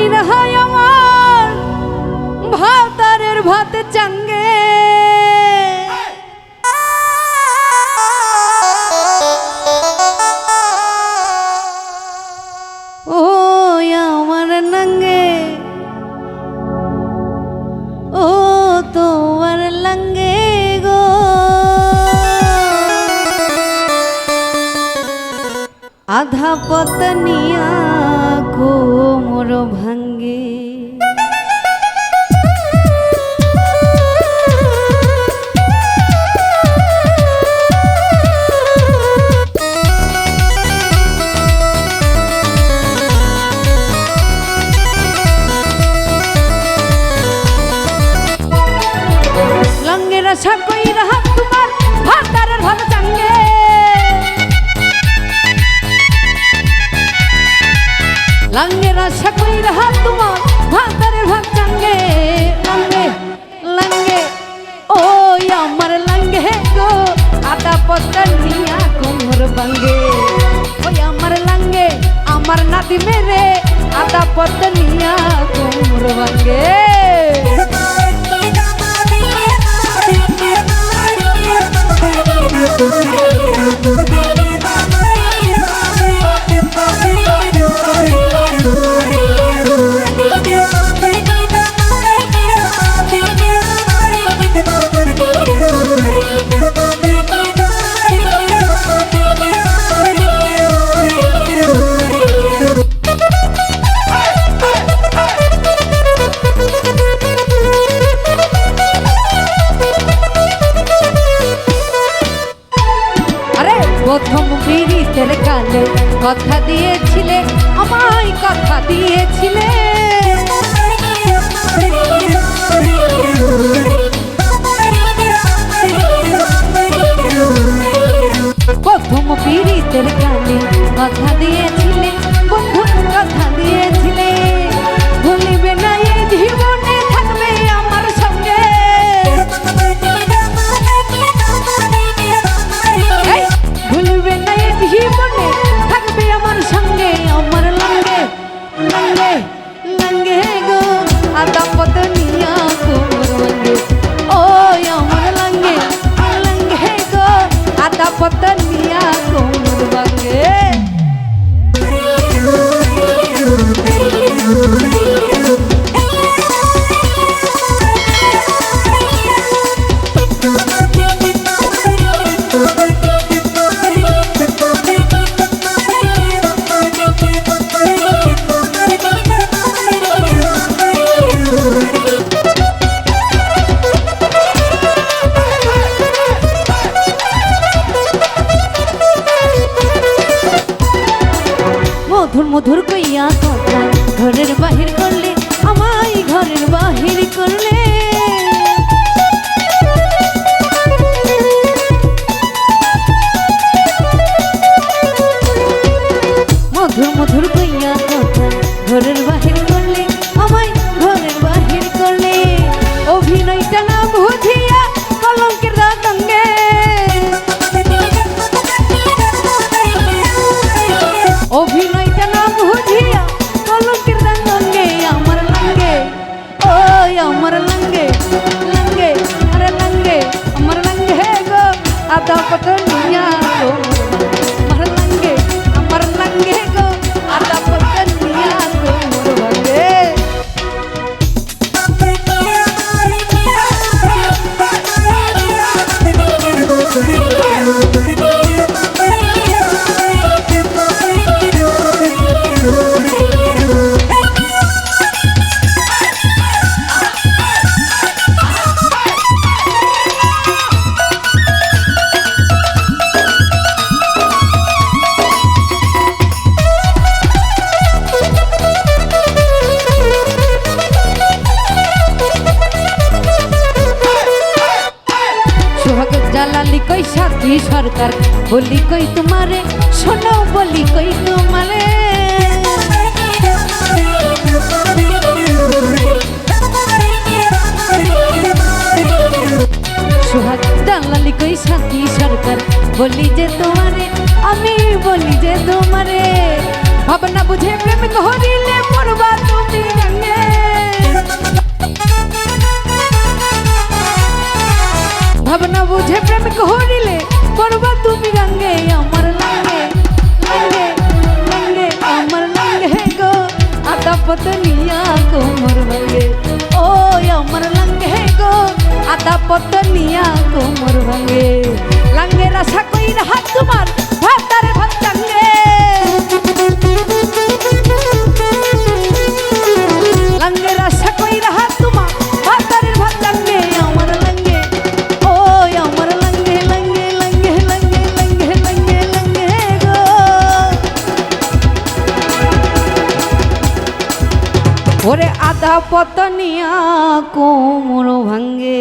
কই রাহাই আমার ভাতারের ভাত চাঙ্গে। ও আমার নঙ্গে ও তোমার লঙ্গে আধা পতনিয়া কোমর ভাঙ্গে। লঙ্গের লঙ্গের আশা কই হাত তোমার ভাতারের ভাত চাঙ্গে লাঙ্গে লাঙ্গে। ও আমার লাঙ্গে গো আটা পত্তা নিয়া কোমর বাঙ্গে ওই আমার লাঙ্গে, আমার নাতি মেরে আটা পত্তা নিয়া কোমর ভাঙ্গে। কথা দিয়েছিলে আমায় কথা দিয়েছিলে। প্রথম বিরিতের কালে কথা দিয়েছিলে মোদি সরকার বলি কই তোমারে? শোনো, বলি কই তোমারে? সোহাগ, দালালি কই সাথী সরকার? বলি যে তোমারে, আমি বলি যে তোমারে। ভাবনা বুঝে প্রেম করিলে পড়বা তুমি রঙে। ভাবনা বুঝে প্রেম করিলে পতনিয়া কোমর ভাঙে ও আমার লাঙ্গে গো আদা পতনিয়া কোমর ভাঙে লাঙ্গের আশা কই হাত তোমার ওরে আধা পতনিয়া কোমর ভাঙ্গে।